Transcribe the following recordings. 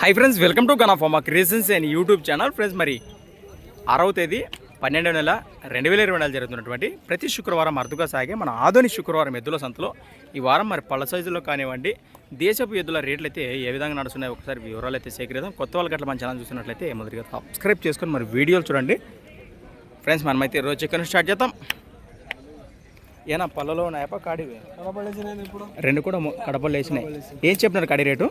High friends welcome to గనాఫామా creations and YouTube channel friends మరి ఆరవ తేదీ పన్నెండవ నెల రెండు వేల ఇరవై నెల జరుగుతున్నటువంటి ప్రతి శుక్రవారం అరుదుగా సాగే మన ఆధునిక శుక్రవారం ఎద్దుల సంతలో ఈ వారం మరి పళ్ళ సైజులో కానివ్వండి దేశపు ఎద్దుల రేట్లు అయితే ఏ విధంగా నడుస్తున్నాయి ఒకసారి వివరాలు అయితే సేకరిద్దాం. కొత్త వాళ్ళ గట్ల మన ఛానల్ చూసినట్లయితే మొదటిగా సబ్స్క్రైబ్ చేసుకొని మరి వీడియోలు చూడండి. ఫ్రెండ్స్ మనమైతే రోజు చికెన్ స్టార్ట్ చేద్దాం. ఏనా పళ్ళలో కాడివి. ఇప్పుడు. రెండు కూడా కడపలు వేసినాయి. ఏం చెప్తున్నారు కడి rate?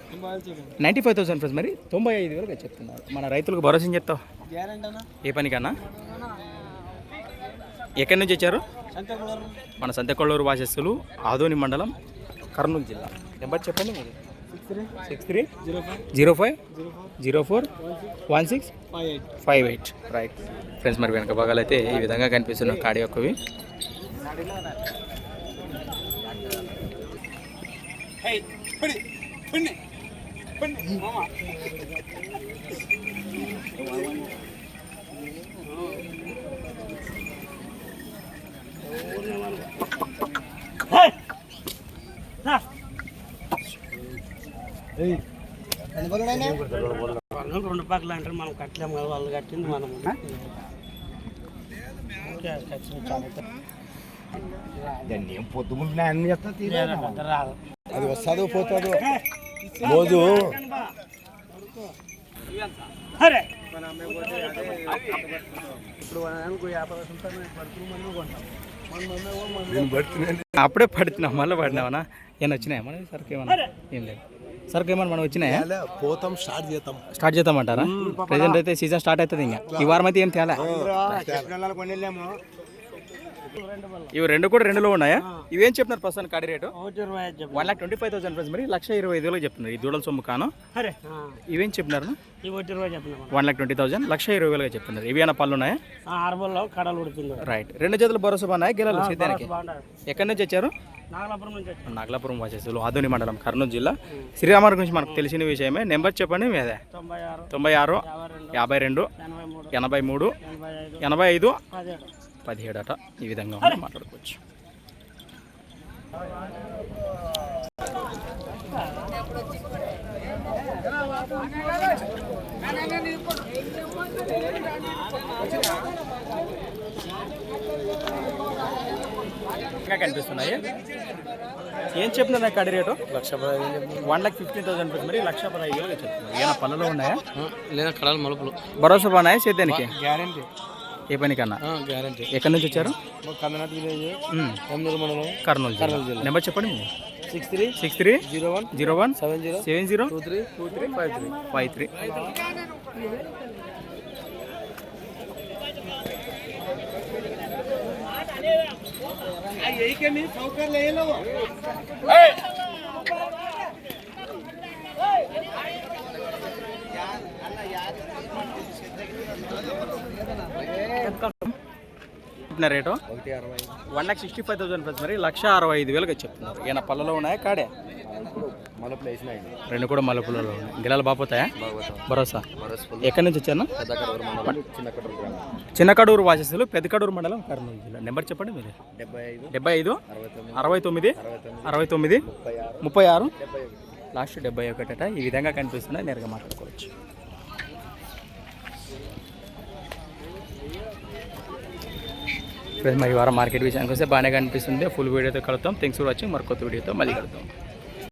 Ninety five thousand friends మరి తొంభై ఐదు వేలుగా చెప్తున్నారు. మన రైతులకు భరోసా చెప్తావు? ఏ పనికన్నా? ఎక్కడి నుంచి వచ్చారు? మన సంతకొల్లూరు వాసస్సులు ఆదోని మండలం కర్నూలు జిల్లా. నెంబర్ చెప్పండి మీరు. Six three. Zero five. Zero four. One six. Five eight. Five eight. Right. Friends మరి వెనక భాగాలు అయితే ఈ విధంగా కనిపిస్తున్న కాడి యొక్కవి. రెండు పక్కల అంటారు మనం కట్టలేము కదా వాళ్ళు కట్టింది మనం రాదు. అది వస్తుందో పోతుందో రోజు అప్పుడే పడుతున్నాం మళ్ళీ పడినావనా? ఏమైనా వచ్చినాయా మన సరుకు ఏమన్నా? ఏం లేదు. సరుకు ఏమన్నా మనం వచ్చినాయా? పోతాం స్టార్ట్ చేద్దాం. స్టార్ట్ చేద్దామంటారా? ప్రెసెంట్ అయితే సీజన్ స్టార్ట్ అవుతుంది ఇంకా. ఈ వారం అయితే ఏం తేలా? ఇవి రెండు కూడా రెండులో ఉన్నాయా? ఇవేం చెప్తున్నారు ప్రస్తుతానికి కాడి rate? One lakh twenty five thousand friends మరి లక్ష ఇరవై ఐదు వేలకు చెప్తున్నారు ఈ దూడల సొమ్ము కాను. అరే ఇవేం చెప్పినారు ఈ ఒకటి ఇరవై చెప్తున్నాం వన్ లాక్ ట్వంటీ థౌసండ్ లక్ష ఇరవై వేలుగా చెప్తున్నారు. ఇవి ఏమైనా పళ్ళు ఉన్నాయా? రైట్ రెండు చేతులు భరోసా బాగున్నాయి? గెలాలి బాగుంటారు ఎక్కడి నుంచి వచ్చారు? నాగలాపురం నుంచి వచ్చాం. నాగలాపురం వాసేసులు ఆదోని మండలం కర్నూలు జిల్లా. శ్రీరామారు గురించి మనకు తెలిసిన విషయమే. నెంబర్ చెప్పండి మీదే తొంభై ఆరు యాభై రెండు ఎనభై మూడు ఎనభై ఐదు పదిహేడు అట ఈ విధంగా మనం మాట్లాడుకోవచ్చు. ఇంకా కనిపిస్తున్నాయి? ఏం చెప్తున్నా కడి రేటు? లక్ష one lakh fifteen thousand rupees. మరి లక్ష పదహైదు చెప్తున్నారు. ఏమైనా పనులు ఉన్నాయా? లేదా కడలు మలుపులు. భరోసా బాగున్నాయా సేద్యానికి గ్యారంటీ. ఏ పనికన్నా? గ్యారంటీ. ఎక్కడి నుంచి వచ్చారు? విలేజ్. ఎనిమిది మండలం. కర్నూలు జిల్లా. నెంబర్ చెప్పండి six three six three zero one zero one seven zero seven zero two three two three five three. Five three. Rate? One lakh sixty five thousand plus మరి లక్ష అరవై ఐదు వేలుగా చెప్తున్నారు. ఈయన పళ్ళలో ఉన్నాయా? కాడే? మలపులు వేసినాయి రెండు కూడా మలుపులలో గిలాలు బాపోతాయా భరోసా. ఎక్కడి నుంచి వచ్చాను చిన్న కడూరు వాసస్సులు పెద్ద కడూరు మండలం కర్నూలు జిల్లా. నెంబర్ చెప్పండి మీరు. డెబ్బై ఐదు అరవై తొమ్మిది అరవై తొమ్మిది ముప్పై ఆరు. లాస్ట్ డెబ్బై ఒకటట. ఈ విధంగా కనిపిస్తున్నాయి నేరుగా మాట్లాడుకోవచ్చు. ఫ్రెండ్స్ మరి వారం మార్కెట్ విషయానికి వస్తే బాగానే కనిపిస్తుంది. ఫుల్ వీడియోతో కలుద్దాం. థ్యాంక్స్ ఫర్ వాచింగ్ మరి కొత్త వీడియోతో మళ్ళీ కలుద్దాం.